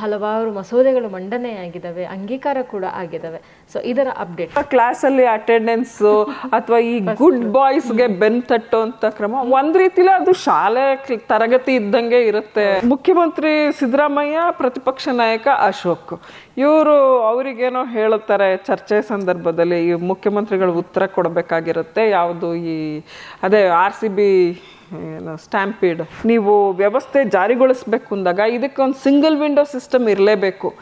ಹಲವಾರು ಮಸೂದೆಗಳು ಮಂಡನೆಯಾಗಿದ್ದಾವೆ ಅಂಗೀಕಾರ ಕೂಡ ಆಗಿದ್ದಾವೆ. ಸೊ ಇದರ ಅಪ್ಡೇಟ್ ಕ್ಲಾಸಲ್ಲಿ ಅಟೆಂಡೆನ್ಸ್ ಅಥವಾ ಈ ಗುಡ್ ಬಾಯ್ಸ್ಗೆ ಬೆನ್ ತಟ್ಟುವಂತ ಕ್ರಮ ಒಂದ್ ರೀತಿಲಿ ಅದು ಶಾಲೆ ತರಗತಿ ಇದ್ದಂಗೆ ಇರುತ್ತೆ. ಮುಖ್ಯಮಂತ್ರಿ ಸಿದ್ದರಾಮಯ್ಯ ಪ್ರತಿಪಕ್ಷ ನಾಯಕ ಅಶೋಕ್. ಇವರು ಅವರಿಗೇನೋ ಹೇಳುತ್ತಾರೆ ಚರ್ಚೆ ಸಂದರ್ಭದಲ್ಲಿ ಈ ಮುಖ್ಯಮಂತ್ರಿಗಳು ಉತ್ತರ ಕೊಡಬೇಕಾಗಿರುತ್ತೆ ಯಾವುದು ಈ ಅದೇ ಆರ್ ಸಿ ಬಿ ಏನು ಸ್ಟ್ಯಾಂಪೀಡ್ ನೀವು ವ್ಯವಸ್ಥೆ ಜಾರಿಗೊಳಿಸ್ಬೇಕು ಅಂದಾಗ ಇದಕ್ಕೊಂದು ಸಿಂಗಲ್ ವಿಂಡೋ ಸಿಸ್ಟಮ್ ಇರಲೇಬೇಕು.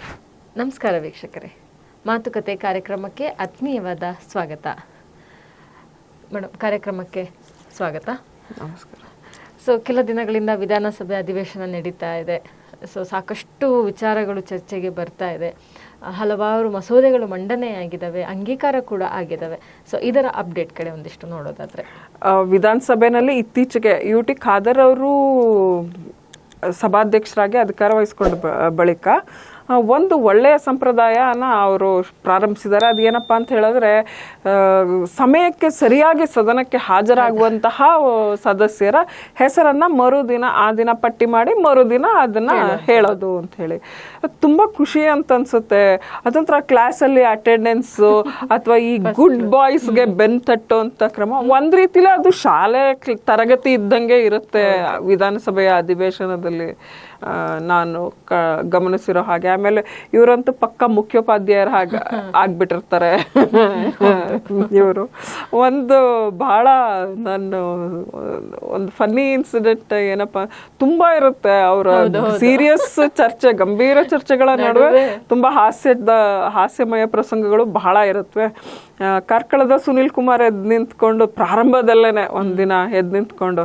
ನಮಸ್ಕಾರ ವೀಕ್ಷಕರೇ. ಮಾತುಕತೆ ಕಾರ್ಯಕ್ರಮಕ್ಕೆ ಆತ್ಮೀಯವಾದ ಸ್ವಾಗತ. ಮೇಡಮ್ ಕಾರ್ಯಕ್ರಮಕ್ಕೆ ಸ್ವಾಗತ. ನಮಸ್ಕಾರ. ಸೊ ಕೆಲ ದಿನಗಳಿಂದ ವಿಧಾನಸಭೆ ಅಧಿವೇಶನ ನಡೀತಾ ಇದೆ. ಸೊ ಸಾಕಷ್ಟು ವಿಚಾರಗಳು ಚರ್ಚೆಗೆ ಬರ್ತಾ ಇದೆ. ಹಲವಾರು ಮಸೂದೆಗಳು ಮಂಡನೆಯಾಗಿದ್ದಾವೆ ಅಂಗೀಕಾರ ಕೂಡ ಆಗಿದ್ದಾವೆ. ಸೊ ಇದರ ಅಪ್ಡೇಟ್ ಕಡೆ ಒಂದಿಷ್ಟು ನೋಡೋದಾದ್ರೆ. ವಿಧಾನಸಭೆಯಲ್ಲಿ ಇತ್ತೀಚೆಗೆ ಯು ಟಿ ಖಾದರ್ ಅವರು ಸಭಾಧ್ಯಕ್ಷರಾಗಿ ಅಧಿಕಾರ ವಹಿಸಿಕೊಂಡ ಬಳಿಕ ಒಂದು ಒಳ್ಳೆಯ ಸಂಪ್ರದಾಯನ ಅವರು ಪ್ರಾರಂಭಿಸಿದ್ದಾರೆ. ಏನಪ್ಪ ಅಂತ ಹೇಳಿದ್ರೆ ಸಮಯಕ್ಕೆ ಸರಿಯಾಗಿ ಸದನಕ್ಕೆ ಹಾಜರಾಗುವಂತಹ ಸದಸ್ಯರ ಹೆಸರನ್ನ ಮರುದಿನ ಆ ದಿನ ಪಟ್ಟಿ ಮಾಡಿ ಮರುದಿನ ಅದನ್ನ ಹೇಳೋದು. ಅಂತ ಹೇಳಿ. ತುಂಬ ಖುಷಿ ಅಂತ ಅನ್ಸುತ್ತೆ. ಅದಂತರ ಕ್ಲಾಸಲ್ಲಿ ಅಟೆಂಡೆನ್ಸ್ ಅಥವಾ ಈ ಗುಡ್ ಬಾಯ್ಸ್ಗೆ ಬೆನ್ ತಟ್ಟುವಂತ ಕ್ರಮ ಒಂದು ರೀತಿಲಿ ಅದು ಶಾಲೆ ತರಗತಿ ಇದ್ದಂಗೆ ಇರುತ್ತೆ ವಿಧಾನಸಭೆಯ ಅಧಿವೇಶನದಲ್ಲಿ. ನಾನು ಕ- ಗಮನಿಸಿರೋ ಹಾಗೆ. ಆಮೇಲೆ ಇವರಂತೂ ಪಕ್ಕ ಮುಖ್ಯೋಪಾಧ್ಯಾಯರ ಹಾಗೆ ಆಗ್ಬಿಟ್ಟಿರ್ತಾರೆ. ಇವರು. ಒಂದು ಬಹಳ ನಾನು ಒಂದು ಫನ್ನಿ ಇನ್ಸಿಡೆಂಟ್ ಏನಪ್ಪ ತುಂಬಾ ಇರುತ್ತೆ ಅವರ ಸೀರಿಯಸ್ ಚರ್ಚೆ ಗಂಭೀರ ಚರ್ಚೆಗಳ ನಡುವೆ. ತುಂಬಾ ಹಾಸ್ಯದ ಹಾಸ್ಯಮಯ ಪ್ರಸಂಗಗಳು ಬಹಳ ಇರುತ್ತವೆ ಕಾರ್ಕಳದ ಸುನಿಲ್ ಕುಮಾರ್ ಎದ್ ನಿಂತ್ಕೊಂಡು ಪ್ರಾರಂಭದಲ್ಲೇನೆ ಒಂದಿನ ಎದ್ ನಿಂತ್ಕೊಂಡು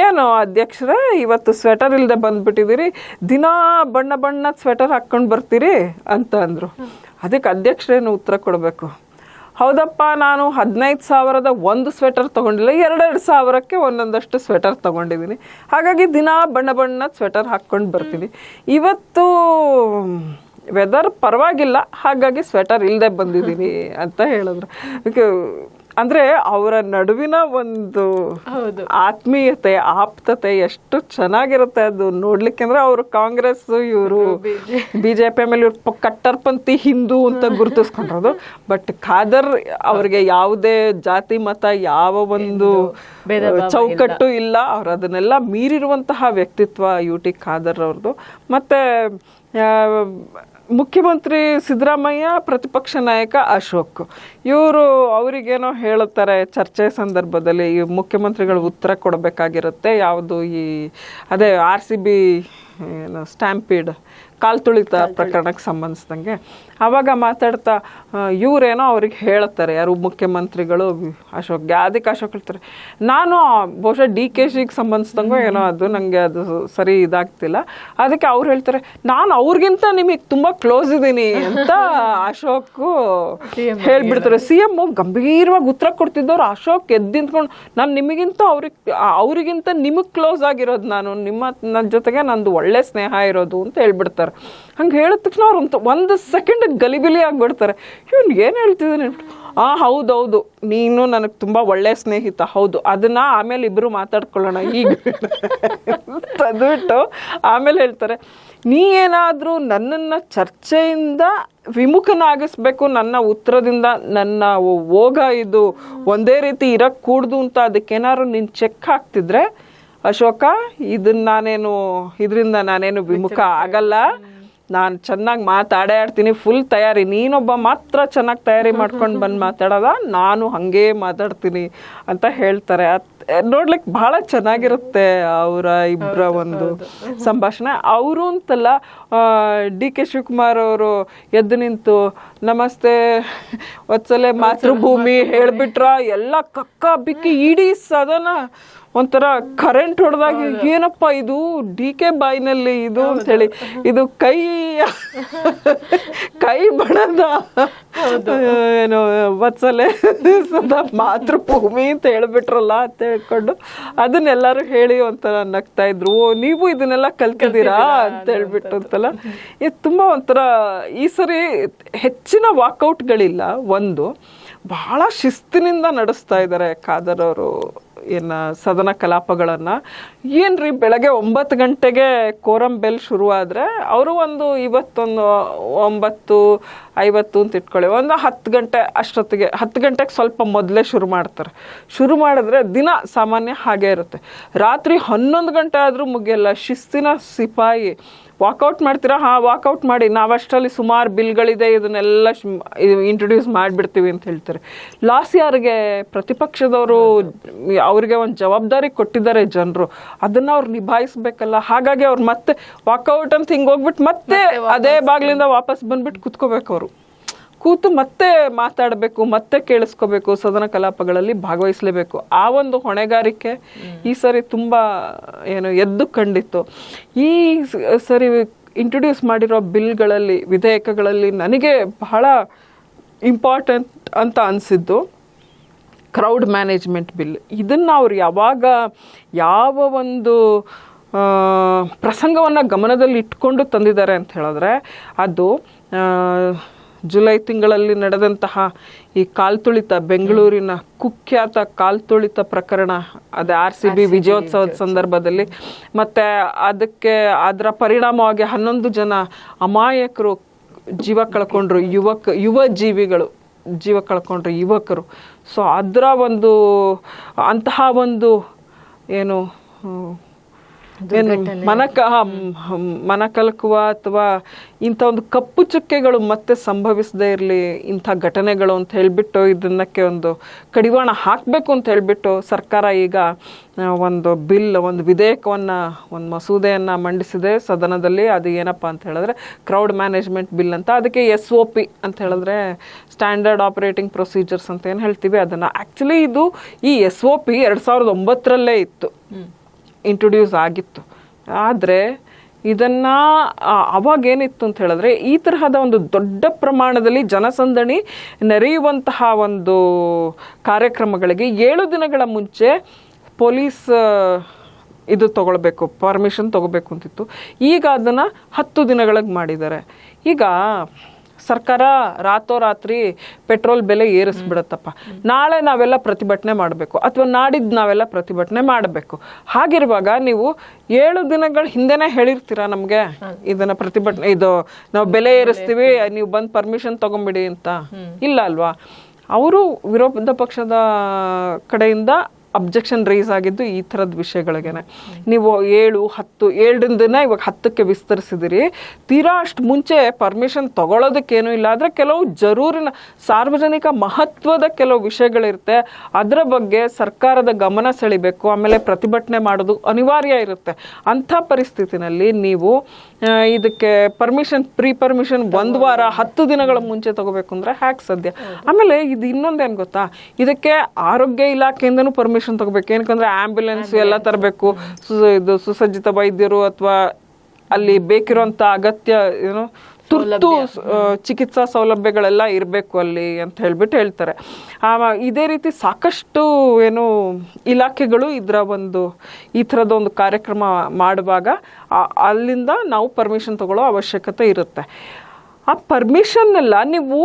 ಏನು ಅಧ್ಯಕ್ಷರೇ ಇವತ್ತು ಸ್ವೆಟರ್ ಇಲ್ಲದೆ ಬಂದ್ಬಿಟ್ಟಿದ್ದೀರಿ ದಿನಾ ಬಣ್ಣ ಬಣ್ಣ ಸ್ವೆಟರ್ ಹಾಕ್ಕೊಂಡು ಬರ್ತೀರಿ ಅಂತ ಅಂದರು. ಅದಕ್ಕೆ ಅಧ್ಯಕ್ಷರೇನು ಉತ್ತರ ಕೊಡಬೇಕು? ಹೌದಪ್ಪ, ನಾನು ಹದಿನೈದು ಸಾವಿರದ ಒಂದು ಸ್ವೆಟರ್ ತೊಗೊಂಡಿಲ್ಲ, ಎರಡೆರಡು ಸಾವಿರಕ್ಕೆ ಒಂದೊಂದಷ್ಟು ಸ್ವೆಟರ್ ತಗೊಂಡಿದ್ದೀನಿ ಹಾಗಾಗಿ ದಿನ ಬಣ್ಣ ಬಣ್ಣ ಸ್ವೆಟರ್ ಹಾಕ್ಕೊಂಡು ಬರ್ತೀನಿ. ಇವತ್ತು ವೆದರ್ ಪರವಾಗಿಲ್ಲ, ಹಾಗಾಗಿ ಸ್ವೆಟರ್ ಇಲ್ಲದೆ ಬಂದಿದ್ದೀನಿ ಅಂತ ಹೇಳಿದ್ರು. ಅಂದ್ರೆ ಅವರ ನಡುವಿನ ಒಂದು ಆತ್ಮೀಯತೆ ಆಪ್ತತೆ ಎಷ್ಟು ಚೆನ್ನಾಗಿರುತ್ತೆ ಅದು ನೋಡ್ಲಿಕ್ಕೆ. ಅಂದ್ರೆ ಅವರು ಕಾಂಗ್ರೆಸ್ ಇವರು ಬಿಜೆಪಿ ಆಮೇಲೆ ಇವ್ರು ಕಟ್ಟರ್ಪಂಥಿ ಹಿಂದೂ ಅಂತ ಗುರುತಿಸ್ಕೊಂಡಿರೋದು. ಬಟ್ ಖಾದರ್ ಅವ್ರಿಗೆ ಯಾವುದೇ ಜಾತಿ ಮತ ಯಾವ ಒಂದು ಚೌಕಟ್ಟು ಇಲ್ಲ. ಅವ್ರು ಅದನ್ನೆಲ್ಲ ಮೀರಿರುವಂತಹ ವ್ಯಕ್ತಿತ್ವ ಯು ಟಿ ಖಾದರ್ ಅವ್ರದ್ದು. ಮತ್ತೆ ಮುಖ್ಯಮಂತ್ರಿ ಸಿದ್ದರಾಮಯ್ಯ, ಪ್ರತಿಪಕ್ಷ ನಾಯಕ ಅಶೋಕ್. ಇವರು ಅವರಿಗೇನೋ ಹೇಳುತ್ತಾರೆ ಚರ್ಚೆ ಸಂದರ್ಭದಲ್ಲಿ, ಈ ಮುಖ್ಯಮಂತ್ರಿಗಳು ಉತ್ತರ ಕೊಡಬೇಕಾಗಿರುತ್ತೆ. ಯಾವುದು ಈ, ಅದೇ ಆರ್ ಸಿ ಬಿ, ಏನು, ಸ್ಟ್ಯಾಂಪೀಡ್. ಕಾಲ್ ತುಳಿತ ಪ್ರಕರಣಕ್ಕೆ ಸಂಬಂಧಿಸಿದಂಗೆ. ಆವಾಗ ಮಾತಾಡ್ತಾ ಇವರೇನೋ ಅವ್ರಿಗೆ ಹೇಳ್ತಾರೆ ಯಾರು ಮುಖ್ಯಮಂತ್ರಿಗಳು ಅಶೋಕ್ಗೆ ಅದಕ್ಕೆ ಅಶೋಕ್ ಹೇಳ್ತಾರೆ. ನಾನು ಬಹುಶಃ ಡಿ ಕೆ ಶಿಗೆ ಸಂಬಂಧಿಸಿದಂಗೋ ಏನೋ ಅದು ನನಗೆ ಅದು ಸರಿ ಇದಾಗ್ತಿಲ್ಲ. ಅದಕ್ಕೆ ಅವ್ರು ಹೇಳ್ತಾರೆ ನಾನು ಅವ್ರಿಗಿಂತ ನಿಮಗೆ ತುಂಬ ಕ್ಲೋಸ್ ಇದ್ದೀನಿ ಅಂತ ಅಶೋಕ್ ಹೇಳ್ಬಿಡ್ತಾರೆ. ಸಿ ಎಂ ಗಂಭೀರವಾಗಿ ಉತ್ತರ ಕೊಡ್ತಿದ್ದವ್ರು ಅಶೋಕ್ ಎದ್ದು ನಿಂತ್ಕೊಂಡು ನಾನು ನಿಮಗಿಂತ ಅವ್ರಿಗೆ ಅವರಿಗಿಂತ ನಿಮಗೆ ಕ್ಲೋಸ್ ಆಗಿರೋದು ನಾನು ನಿಮ್ಮ ನನ್ನ ಜೊತೆಗೆ ನಂದು ಒಳ್ಳೆ ಸ್ನೇಹ ಇರೋದು ಅಂತ ಹೇಳ್ಬಿಡ್ತಾರೆ. ಹಂಗೆ ಹೇಳಿದ ತಕ್ಷಣ ಅವ್ರು ಒಂದು ಒಂದು ಸೆಕೆಂಡ್ ಗಲಿಬಿಲಿ ಆಗಿಬಿಡ್ತಾರೆ. ಇವ್ನು ಏನು ಹೇಳ್ತಿದ್ದಾನೆ? ಆ ಹೌದೌದು ನೀನು ನನಗೆ ತುಂಬ ಒಳ್ಳೆ ಸ್ನೇಹಿತ. ಹೌದು. ಅದನ್ನ ಆಮೇಲೆ ಇಬ್ಬರು ಮಾತಾಡ್ಕೊಳ್ಳೋಣ. ಈಗ ತದ್ಬಿಟ್ಟು ಆಮೇಲೆ ಹೇಳ್ತಾರೆ, ನೀ ಏನಾದರೂ ನನ್ನನ್ನು ಚರ್ಚೆಯಿಂದ ವಿಮುಖನಾಗಿಸ್ಬೇಕು. ನನ್ನ ಉತ್ತರದಿಂದ ನನ್ನ ಹೋಗ ಇದು ಒಂದೇ ರೀತಿ ಇರಕ್ ಕೂಡ್ದು ಅಂತ ಅದಕ್ಕೇನಾದ್ರು ನೀನು ಚೆಕ್ ಹಾಕ್ತಿದ್ರೆ ಅಶೋಕ ಇದನ್ನ ನಾನೇನು ಇದರಿಂದ ನಾನೇನು ವಿಮುಖ ಆಗಲ್ಲ. ನಾನು ಚೆನ್ನಾಗಿ ಮಾತಾಡೇ ಆಡ್ತೀನಿ ಫುಲ್ ತಯಾರಿ. ನೀನೊಬ್ಬ ಮಾತ್ರ ಚೆನ್ನಾಗಿ ತಯಾರಿ ಮಾಡ್ಕೊಂಡು ಬಂದು ಮಾತಾಡೋದ ನಾನು ಹಾಗೇ ಮಾತಾಡ್ತೀನಿ ಅಂತ ಹೇಳ್ತಾರೆ. ನೋಡ್ಲಿಕ್ಕೆ ಬಹಳ ಚೆನ್ನಾಗಿರುತ್ತೆ ಅವರ ಇಬ್ಬರ ಒಂದು ಸಂಭಾಷಣೆ. ಅವರು ಅಂತಲ್ಲ ಡಿ ಕೆ ಶಿವಕುಮಾರ್ ಅವರು ಎದ್ದು ನಿಂತು ನಮಸ್ತೆ ಒತ್ಸಲೆ ಮಾತೃಭೂಮಿ. ಹೇಳ್ಬಿಟ್ರ ಎಲ್ಲ ಕಕ್ಕ ಬಿಕ್ಕಿ ಇಡೀ ಸದನ ಒಂಥರ ಕರೆಂಟ್ ಹೊಡೆದಾಗ ಏನಪ್ಪ ಇದು? ಡಿ ಕೆ ಬಾಯಿನಲ್ಲಿ ಇದು ಅಂತೇಳಿ. ಇದು ಕೈ ಕೈ ಬಣದ ಏನು ವತ್ಸಲೆ ಸದಾ ಮಾತೃಭೂಮಿ ಅಂತ ಹೇಳ್ಬಿಟ್ರಲ್ಲ ಅಂತ ಹೇಳ್ಕೊಂಡು ಅದನ್ನೆಲ್ಲರೂ ಹೇಳಿ ಒಂಥರ ನಗ್ತಾ ಇದ್ರು. ಓ ನೀವು ಇದನ್ನೆಲ್ಲ ಕಲ್ತಿದ್ದೀರಾ ಅಂತ ಹೇಳ್ಬಿಟ್ಟು ಅಂತಲ್ಲ. ಇದು ತುಂಬಾ ಒಂಥರ ಈ ಸರಿ ಹೆಚ್ಚಿನ ವಾಕೌಟ್ಗಳಿಲ್ಲ ಒಂದು. ಬಹಳ ಶಿಸ್ತಿನಿಂದ ನಡೆಸ್ತಾ ಇದ್ದಾರೆ ಖಾದರ್ ಅವರು. ಏನು ಸದನ ಕಲಾಪಗಳನ್ನು. ಏನ್ರಿ ಬೆಳಗ್ಗೆ ಒಂಬತ್ತು ಗಂಟೆಗೆ ಕೋರಂ ಬೆಲ್ ಶುರುವಾದರೆ ಅವರು ಒಂದು ಇವತ್ತೊಂದು ಒಂಬತ್ತು ಐವತ್ತು ಅಂತ ಇಟ್ಕೊಳ್ಳಿ. ಒಂದು ಹತ್ತು ಗಂಟೆ ಅಷ್ಟೊತ್ತಿಗೆ, ಹತ್ತು ಗಂಟೆಗೆ ಸ್ವಲ್ಪ ಮೊದಲೇ ಶುರು ಮಾಡ್ತಾರೆ. ಶುರು ಮಾಡಿದ್ರೆ ದಿನ ಸಾಮಾನ್ಯ ಹಾಗೆ ಇರುತ್ತೆ. ರಾತ್ರಿ ಹನ್ನೊಂದು ಗಂಟೆ ಆದರೂ ಮುಗಿಯಲ್ಲ, ಶಿಸ್ತಿನ ಸಿಪಾಯಿ ವಾಕೌಟ್ ಮಾಡ್ತೀರಾ? ಹಾಂ ವಾಕೌಟ್ ಮಾಡಿ. ನಾವಷ್ಟರಲ್ಲಿ ಸುಮಾರು ಬಿಲ್ಗಳಿದೆ ಇದನ್ನೆಲ್ಲ ಇಂಟ್ರೊಡ್ಯೂಸ್ ಮಾಡಿಬಿಡ್ತೀವಿ ಅಂತ ಹೇಳ್ತಾರೆ. ಲಾಸ್ ಯಾರಿಗೆ ಪ್ರತಿಪಕ್ಷದವರು ಅವರಿಗೆ ಒಂದು ಜವಾಬ್ದಾರಿ ಕೊಟ್ಟಿದ್ದಾರೆ ಜನರು. ಅದನ್ನು ಅವ್ರು ನಿಭಾಯಿಸ್ಬೇಕಲ್ಲ. ಹಾಗಾಗಿ ಅವ್ರು ಮತ್ತೆ ವಾಕೌಟ್ ಅಂತ ಹಿಂಗೆ ಹೋಗ್ಬಿಟ್ಟು ಮತ್ತೆ ಅದೇ ಬಾಗಿಲಿಂದ ವಾಪಸ್ ಬಂದ್ಬಿಟ್ಟು ಕುತ್ಕೋಬೇಕು ಅವರು. ಕೂತು ಮತ್ತೆ ಮಾತಾಡಬೇಕು, ಮತ್ತೆ ಕೇಳಿಸ್ಕೋಬೇಕು ಸದನ ಕಲಾಪಗಳಲ್ಲಿ ಭಾಗವಹಿಸಲೇಬೇಕು. ಆ ಒಂದು ಹೊಣೆಗಾರಿಕೆ ಈ ಸರಿ ತುಂಬ, ಏನು, ಎದ್ದು ಕಂಡಿತ್ತು. ಈ ಸರಿ ಇಂಟ್ರೊಡ್ಯೂಸ್ ಮಾಡಿರೋ ಬಿಲ್ಗಳಲ್ಲಿ, ವಿಧೇಯಕಗಳಲ್ಲಿ ನನಗೆ ಬಹಳ ಇಂಪಾರ್ಟೆಂಟ್ ಅಂತ ಅನಿಸಿದ್ದು ಕ್ರೌಡ್ ಮ್ಯಾನೇಜ್ಮೆಂಟ್ ಬಿಲ್ ಇದನ್ನು ಅವ್ರು ಯಾವಾಗ ಯಾವ ಒಂದು ಪ್ರಸಂಗವನ್ನು ಗಮನದಲ್ಲಿ ಇಟ್ಕೊಂಡು ತಂದಿದ್ದಾರೆ ಅಂತ ಹೇಳಿದ್ರೆ, ಅದು ಜುಲೈ ತಿಂಗಳಲ್ಲಿ ನಡೆದಂತಹ ಈ ಕಾಲ್ತುಳಿತ ಬೆಂಗಳೂರಿನ ಕುಖ್ಯಾತ ಕಾಲ್ತುಳಿತ ಪ್ರಕರಣ ಅದೇ ಆರ್ ಸಿ ಬಿ ವಿಜಯೋತ್ಸವದ ಸಂದರ್ಭದಲ್ಲಿ. ಮತ್ತೆ ಅದಕ್ಕೆ ಅದರ ಪರಿಣಾಮವಾಗಿ ಹನ್ನೊಂದು ಜನ ಅಮಾಯಕರು ಜೀವ ಕಳ್ಕೊಂಡ್ರು ಯುವಕ ಯುವ ಜೀವಿಗಳು ಜೀವ ಕಳ್ಕೊಂಡ್ರು ಯುವಕರು. ಸೊ ಅದರ ಒಂದು ಅಂತಹ ಒಂದು ಏನು ಏನು ಮನಕ ಮನ ಕಲಕುವ ಅಥವಾ ಇಂಥ ಒಂದು ಕಪ್ಪು ಚುಕ್ಕೆಗಳು ಮತ್ತೆ ಸಂಭವಿಸದೇ ಇರಲಿ ಇಂಥ ಘಟನೆಗಳು ಅಂತ ಹೇಳ್ಬಿಟ್ಟು ಇದನ್ನಕ್ಕೆ ಒಂದು ಕಡಿವಾಣ ಹಾಕಬೇಕು ಅಂತ ಹೇಳ್ಬಿಟ್ಟು ಸರ್ಕಾರ ಈಗ ಒಂದು ಬಿಲ್ ಒಂದು ವಿಧೇಯಕವನ್ನು ಒಂದು ಮಸೂದೆಯನ್ನು ಮಂಡಿಸಿದೆ ಸದನದಲ್ಲಿ. ಅದು ಏನಪ್ಪ ಅಂತ ಹೇಳಿದ್ರೆ ಕ್ರೌಡ್ ಮ್ಯಾನೇಜ್ಮೆಂಟ್ ಬಿಲ್ ಅಂತ. ಅದಕ್ಕೆ ಎಸ್ ಒ ಪಿ ಅಂತ ಹೇಳಿದ್ರೆ ಸ್ಟ್ಯಾಂಡರ್ಡ್ ಆಪರೇಟಿಂಗ್ ಪ್ರೊಸೀಜರ್ಸ್ ಅಂತ ಏನು ಹೇಳ್ತೀವಿ. ಅದನ್ನು ಆ್ಯಕ್ಚುಲಿ ಇದು ಈ ಎಸ್ ಒ ಪಿ ಎರಡು ಸಾವಿರದ ಒಂಬತ್ತರಲ್ಲೇ ಇತ್ತು. ಇಂಟ್ರೊಡ್ಯೂಸ್ ಆಗಿತ್ತು. ಆದರೆ ಇದನ್ನ ಅವಾಗೇನಿತ್ತು ಅಂತ ಹೇಳಿದ್ರೆ, ಈ ತರಹದ ಒಂದು ದೊಡ್ಡ ಪ್ರಮಾಣದಲ್ಲಿ ಜನಸಂದಣಿ ನೆರೆಯುವಂತಹ ಒಂದು ಕಾರ್ಯಕ್ರಮಗಳಿಗೆ ಏಳು ದಿನಗಳ ಮುಂಚೆ ಪೊಲೀಸ್ ಇದು ತಗೊಳ್ಬೇಕು ಪರ್ಮಿಷನ್ ತಗೋಬೇಕು ಅಂತಿತ್ತು. ಈಗ ಅದನ್ನು ಹತ್ತು ದಿನಗಳಿಗೆ ಮಾಡಿದ್ದಾರೆ. ಈಗ ಸರ್ಕಾರ ರಾತ್ರೋರಾತ್ರಿ ಪೆಟ್ರೋಲ್ ಬೆಲೆ ಏರಿಸ್ಬಿಡತ್ತಪ್ಪ. ನಾಳೆ ನಾವೆಲ್ಲ ಪ್ರತಿಭಟನೆ ಮಾಡಬೇಕು ಅಥವಾ ನಾಡಿದ್ದು ನಾವೆಲ್ಲ ಪ್ರತಿಭಟನೆ ಮಾಡಬೇಕು. ಹಾಗಿರುವಾಗ ನೀವು ಏಳು ದಿನಗಳ ಹಿಂದೆನೇ ಹೇಳಿರ್ತೀರಾ ನಮಗೆ ಇದನ್ನ ಪ್ರತಿಭಟನೆ ಇದು ನಾವು ಬೆಲೆ ಏರಿಸ್ತೀವಿ ನೀವು ಬಂದು ಪರ್ಮಿಷನ್ ತಗೊಂಬಿಡಿ ಅಂತ? ಇಲ್ಲ ಅಲ್ವಾ? ಅವರು ವಿರೋಧ ಪಕ್ಷದ ಕಡೆಯಿಂದ ಅಬ್ಜೆಕ್ಷನ್ ರೈಸ್ ಆಗಿದ್ದು ಈ ಥರದ ವಿಷಯಗಳಿಗೆನೆ. ನೀವು ಏಳು, ಹತ್ತು, ಏಳರಿಂದ ಇವಾಗ ಹತ್ತಕ್ಕೆ ವಿಸ್ತರಿಸಿದಿರಿ. ತೀರಾ ಅಷ್ಟು ಮುಂಚೆ ಪರ್ಮಿಷನ್ ತಗೊಳ್ಳೋದಕ್ಕೇನೂ ಇಲ್ಲ. ಆದರೆ ಕೆಲವು ಜರೂರಿನ, ಸಾರ್ವಜನಿಕ ಮಹತ್ವದ ಕೆಲವು ವಿಷಯಗಳಿರುತ್ತೆ. ಅದರ ಬಗ್ಗೆ ಸರ್ಕಾರದ ಗಮನ ಸೆಳಿಬೇಕು. ಆಮೇಲೆ ಪ್ರತಿಭಟನೆ ಮಾಡೋದು ಅನಿವಾರ್ಯ ಇರುತ್ತೆ. ಅಂಥ ಪರಿಸ್ಥಿತಿನಲ್ಲಿ ನೀವು ಇದಕ್ಕೆ ಪರ್ಮಿಷನ್ ಪ್ರೀ ಪರ್ಮಿಷನ್ ಒಂದು ವಾರ, ಹತ್ತು ದಿನಗಳ ಮುಂಚೆ ತಗೋಬೇಕು ಅಂದರೆ ಹ್ಯಾಕ್ ಸದ್ಯ ಆಮೇಲೆ ಇದು ಇನ್ನೊಂದೇನು ಗೊತ್ತಾ? ಇದಕ್ಕೆ ಆರೋಗ್ಯ ಇಲಾಖೆಯಿಂದನೂ ಪರ್ಮಿಷನ್ ತಗೋಬೇಕು. ಏನಕ್ಕಂದ್ರೆ ಆಂಬ್ಯುಲೆನ್ಸ್ ಎಲ್ಲ ತರಬೇಕು. ಇದು ಸುಸಜ್ಜಿತ ವೈದ್ಯರು ಅಥವಾ ಅಲ್ಲಿ ಬೇಕಿರುವಂತ ಅಗತ್ಯ ಏನು ತುರ್ತು ಚಿಕಿತ್ಸಾ ಸೌಲಭ್ಯಗಳೆಲ್ಲ ಇರಬೇಕು ಅಲ್ಲಿ ಅಂತ ಹೇಳ್ಬಿಟ್ಟು ಹೇಳ್ತಾರೆ. ಇದೇ ರೀತಿ ಸಾಕಷ್ಟು ಏನು ಇಲಾಖೆಗಳು ಇದರ ಒಂದು ಈ ಥರದ ಒಂದು ಕಾರ್ಯಕ್ರಮ ಮಾಡುವಾಗ ಅಲ್ಲಿಂದ ನಾವು ಪರ್ಮಿಷನ್ ತಗೊಳ್ಳೋ ಅವಶ್ಯಕತೆ ಇರುತ್ತೆ. ಆ ಪರ್ಮಿಷನ್ನೆಲ್ಲ ನೀವು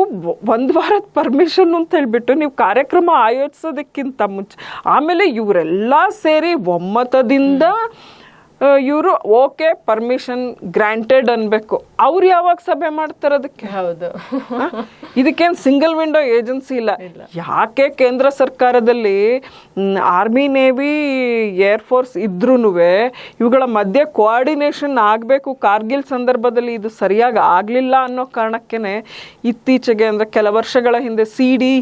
ಒಂದು ವಾರದ ಪರ್ಮಿಷನ್ ಅಂತ ಹೇಳಿಬಿಟ್ಟು ನೀವು ಕಾರ್ಯಕ್ರಮ ಆಯೋಜಿಸೋದಕ್ಕಿಂತ ಮುಂಚೆ, ಆಮೇಲೆ ಇವರೆಲ್ಲ ಸೇರಿ ಒಮ್ಮತದಿಂದ ಇವರು ಓಕೆ ಪರ್ಮಿಷನ್ ಗ್ರಾಂಟೆಡ್ ಅನ್ಬೇಕು. ಅವ್ರು ಯಾವಾಗ ಸಭೆ ಮಾಡ್ತಾರೆ ಅದಕ್ಕೆ? ಹೌದು. ಇದಕ್ಕೇನು ಸಿಂಗಲ್ ವಿಂಡೋ ಏಜೆನ್ಸಿ ಇಲ್ಲ. ಯಾಕೆ ಕೇಂದ್ರ ಸರ್ಕಾರದಲ್ಲಿ ಆರ್ಮಿ ನೇವಿ ಏರ್ ಫೋರ್ಸ್ ಇದ್ರೂ ಇವುಗಳ ಮಧ್ಯೆ ಕೋಆರ್ಡಿನೇಷನ್ ಆಗಬೇಕು. ಕಾರ್ಗಿಲ್ ಸಂದರ್ಭದಲ್ಲಿ ಇದು ಸರಿಯಾಗಿ ಆಗಲಿಲ್ಲ ಅನ್ನೋ ಕಾರಣಕ್ಕೇನೆ ಇತ್ತೀಚೆಗೆ ಅಂದರೆ ಕೆಲ ವರ್ಷಗಳ ಹಿಂದೆ C D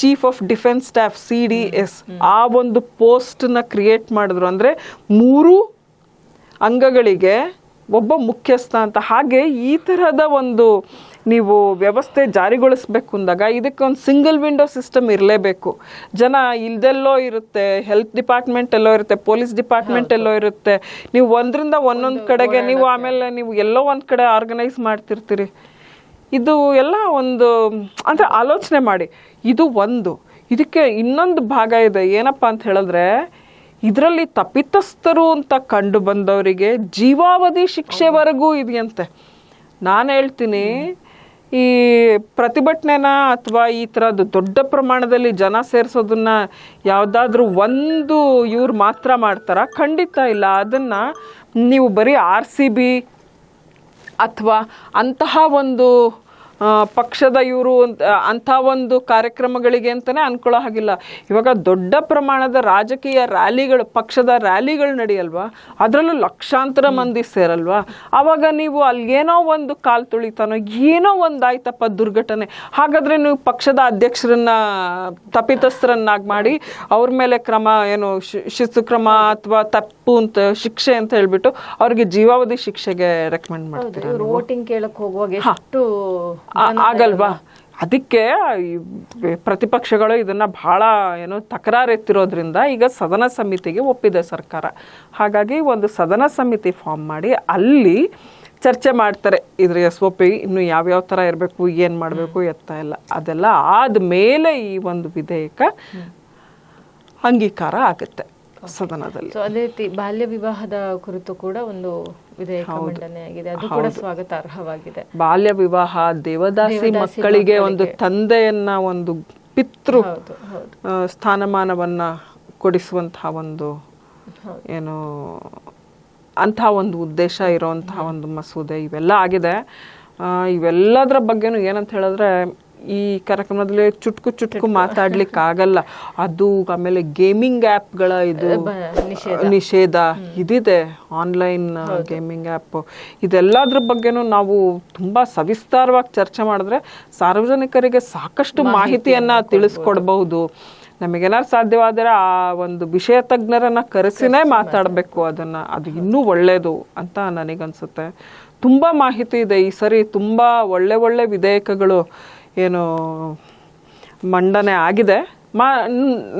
chief of defence staff C D S ಆ ಒಂದು ಪೋಸ್ಟನ್ನ ಕ್ರಿಯೇಟ್ ಮಾಡಿದ್ರು. ಅಂದರೆ ಮೂರು ಅಂಗಗಳಿಗೆ ಒಬ್ಬ ಮುಖ್ಯಸ್ಥ ಅಂತ. ಹಾಗೆ ಈ ತರಹದ ಒಂದು ನೀವು ವ್ಯವಸ್ಥೆ ಜಾರಿಗೊಳಿಸ್ಬೇಕು ಅಂದಾಗ ಇದಕ್ಕೆ ಒಂದು ಸಿಂಗಲ್ ವಿಂಡೋ ಸಿಸ್ಟಮ್ ಇರಲೇಬೇಕು. ಜನ ಇಲ್ದೆಲ್ಲೋ ಇರುತ್ತೆ ಹೆಲ್ತ್ ಡಿಪಾರ್ಟ್ಮೆಂಟ್ ಎಲ್ಲೋ ಇರುತ್ತೆ ಪೊಲೀಸ್ ಡಿಪಾರ್ಟ್ಮೆಂಟ್ ಎಲ್ಲೋ ಇರುತ್ತೆ. ನೀವು ಒಂದರಿಂದ ಒಂದೊಂದು ಕಡೆಗೆ ನೀವು ಆಮೇಲೆ ನೀವು ಎಲ್ಲೋ ಒಂದು ಕಡೆ ಆರ್ಗನೈಸ್ ಮಾಡ್ತಿರ್ತೀರಿ. ಇದು ಎಲ್ಲ ಒಂದು, ಅಂದರೆ ಆಲೋಚನೆ ಮಾಡಿ. ಇದು ಒಂದು. ಇದಕ್ಕೆ ಇನ್ನೊಂದು ಭಾಗ ಇದೆ. ಏನಪ್ಪ ಅಂತ ಹೇಳಿದ್ರೆ, ಇದರಲ್ಲಿ ತಪ್ಪಿತಸ್ಥರು ಅಂತ ಕಂಡು ಬಂದವರಿಗೆ ಜೀವಾವಧಿ ಶಿಕ್ಷೆವರೆಗೂ ಇದೆಯಂತೆ. ನಾನು ಹೇಳ್ತೀನಿ, ಈ ಪ್ರತಿಭಟನೆನ ಅಥವಾ ಈ ಥರದ್ದು ದೊಡ್ಡ ಪ್ರಮಾಣದಲ್ಲಿ ಜನ ಸೇರಿಸೋದನ್ನ ಯಾವುದಾದ್ರೂ ಒಂದು ಇವ್ರು ಮಾತ್ರ ಮಾಡ್ತಾರ? ಖಂಡಿತ ಇಲ್ಲ. ಅದನ್ನು ನೀವು ಬರೀ ಆರ್ ಸಿ ಬಿ ಅಥವಾ ಅಂತಹ ಒಂದು ಪಕ್ಷದ ಇವರು ಅಂಥ ಒಂದು ಕಾರ್ಯಕ್ರಮಗಳಿಗೆ ಅಂತಲೇ ಅನ್ಕೊಳ್ಳೋ ಹಾಗಿಲ್ಲ. ಇವಾಗ ದೊಡ್ಡ ಪ್ರಮಾಣದ ರಾಜಕೀಯ ರ್ಯಾಲಿಗಳು ಪಕ್ಷದ ರ್ಯಾಲಿಗಳು ನಡೆಯಲ್ವಾ? ಅದರಲ್ಲೂ ಲಕ್ಷಾಂತರ ಮಂದಿ ಸೇರಲ್ವಾ? ಆವಾಗ ನೀವು ಅಲ್ಲೇನೋ ಒಂದು ಕಾಲು ತುಳಿತಾನೋ ಏನೋ ಒಂದು ಆಯ್ತಪ್ಪ ದುರ್ಘಟನೆ. ಹಾಗಾದ್ರೆ ನೀವು ಪಕ್ಷದ ಅಧ್ಯಕ್ಷರನ್ನ ತಪ್ಪಿತಸ್ಥರನ್ನಾಗಿ ಮಾಡಿ ಅವ್ರ ಮೇಲೆ ಕ್ರಮ ಏನು ಶಿಸ್ತು ಕ್ರಮ ಅಥವಾ ತಪ್ಪು ಅಂತ ಶಿಕ್ಷೆ ಅಂತ ಹೇಳ್ಬಿಟ್ಟು ಅವ್ರಿಗೆ ಜೀವಾವಧಿ ಶಿಕ್ಷೆಗೆ ರೆಕಮೆಂಡ್ ಮಾಡ್ತೀವಿ ವೋಟಿಂಗ್ ಕೇಳಕ್ ಹೋಗುವಾಗ ಎಷ್ಟು ಆಗಲ್ವಾ? ಅದಕ್ಕೆ ಪ್ರತಿಪಕ್ಷಗಳು ಇದನ್ನ ಬಹಳ ಏನು ತಕರಾರು ಎತ್ತಿರೋದ್ರಿಂದ ಈಗ ಸದನ ಸಮಿತಿಗೆ ಒಪ್ಪಿದೆ ಸರ್ಕಾರ. ಹಾಗಾಗಿ ಒಂದು ಸದನ ಸಮಿತಿ ಫಾರ್ಮ್ ಮಾಡಿ ಅಲ್ಲಿ ಚರ್ಚೆ ಮಾಡ್ತಾರೆ. ಇದ್ರ ಎಸ್ ಒ ಪಿ ಇನ್ನು ಯಾವ್ಯಾವ ಥರ ಇರಬೇಕು ಏನು ಮಾಡಬೇಕು ಎತ್ತ ಇಲ್ಲ ಅದೆಲ್ಲ ಆದಮೇಲೆ ಈ ಒಂದು ವಿಧೇಯಕ ಅಂಗೀಕಾರ ಆಗುತ್ತೆ ಸದನದಲ್ಲಿ. ಸೊ ಅದೇ ರೀತಿ ಬಾಲ್ಯ ವಿವಾಹದ ಕುರಿತು ಕೂಡ ಒಂದು ವಿಧೇಯಕ ಮಂಡನೆ ಆಗಿದೆ. ಅದು ಕೂಡ ಸ್ವಾಗತಾರ್ಹವಾಗಿದೆ ಬಾಲ್ಯ ವಿವಾಹ ದೇವದಾಸಿ ಮಕ್ಕಳಿಗೆ ಒಂದು ತಂದೆಯನ್ನ ಒಂದು ಪಿತೃ ಸ್ಥಾನಮಾನವನ್ನ ಕೊಡಿಸುವಂತಹ ಒಂದು ಏನು ಅಂತ ಒಂದು ಉದ್ದೇಶ ಇರುವಂತಹ ಒಂದು ಮಸೂದೆ ಇವೆಲ್ಲ ಆಗಿದೆ. ಇವೆಲ್ಲದರ ಬಗ್ಗೆನೂ ಏನಂತ ಹೇಳಿದ್ರೆ ಈ ಕಾರ್ಯಕ್ರಮದಲ್ಲಿ ಚುಟ್ಕು ಚುಟ್ಕು ಮಾತಾಡ್ಲಿಕ್ಕೆ ಆಗಲ್ಲ ಅದು ಆಮೇಲೆ ಗೇಮಿಂಗ್ ಆ್ಯಪ್ಗಳ ಇದು ನಿಷೇಧ. ಇದಿದೆ ಆನ್ಲೈನ್ ಗೇಮಿಂಗ್ ಆ್ಯಪ್ ಇದೆಲ್ಲದ್ರ ಬಗ್ಗೆನೂ ನಾವು ತುಂಬಾ ಸವಿಸ್ತಾರವಾಗಿ ಚರ್ಚೆ ಮಾಡಿದ್ರೆ ಸಾರ್ವಜನಿಕರಿಗೆ ಸಾಕಷ್ಟು ಮಾಹಿತಿಯನ್ನ ತಿಳಿಸ್ಕೊಡ್ಬಹುದು. ನಮಗೇನಾದ್ರು ಸಾಧ್ಯವಾದರೆ ಆ ಒಂದು ವಿಷಯ ತಜ್ಞರನ್ನ ಕರೆಸಿನೇ ಮಾತಾಡಬೇಕು ಅದನ್ನ. ಅದು ಇನ್ನೂ ಒಳ್ಳೆಯದು ಅಂತ ನನಗನ್ಸುತ್ತೆ. ತುಂಬಾ ಮಾಹಿತಿ ಇದೆ. ಈ ಸರಿ ತುಂಬಾ ಒಳ್ಳೆ ಒಳ್ಳೆ ವಿಧೇಯಕಗಳು ಏನು ಮಂಡನೆ ಆಗಿದೆ. ಮಾ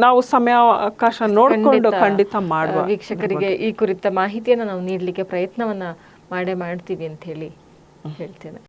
ನಾವು ಸಮಯ ಅವಕಾಶ ನೋಡಿಕೊಂಡು ಖಂಡಿತ ಮಾಡುವ ವೀಕ್ಷಕರಿಗೆ ಈ ಕುರಿತ ಮಾಹಿತಿಯನ್ನು ನಾವು ನೀಡಲಿಕ್ಕೆ ಪ್ರಯತ್ನವನ್ನ ಮಾಡೇ ಮಾಡ್ತೀವಿ ಅಂತ ಹೇಳಿ ಹೇಳ್ತೇನೆ.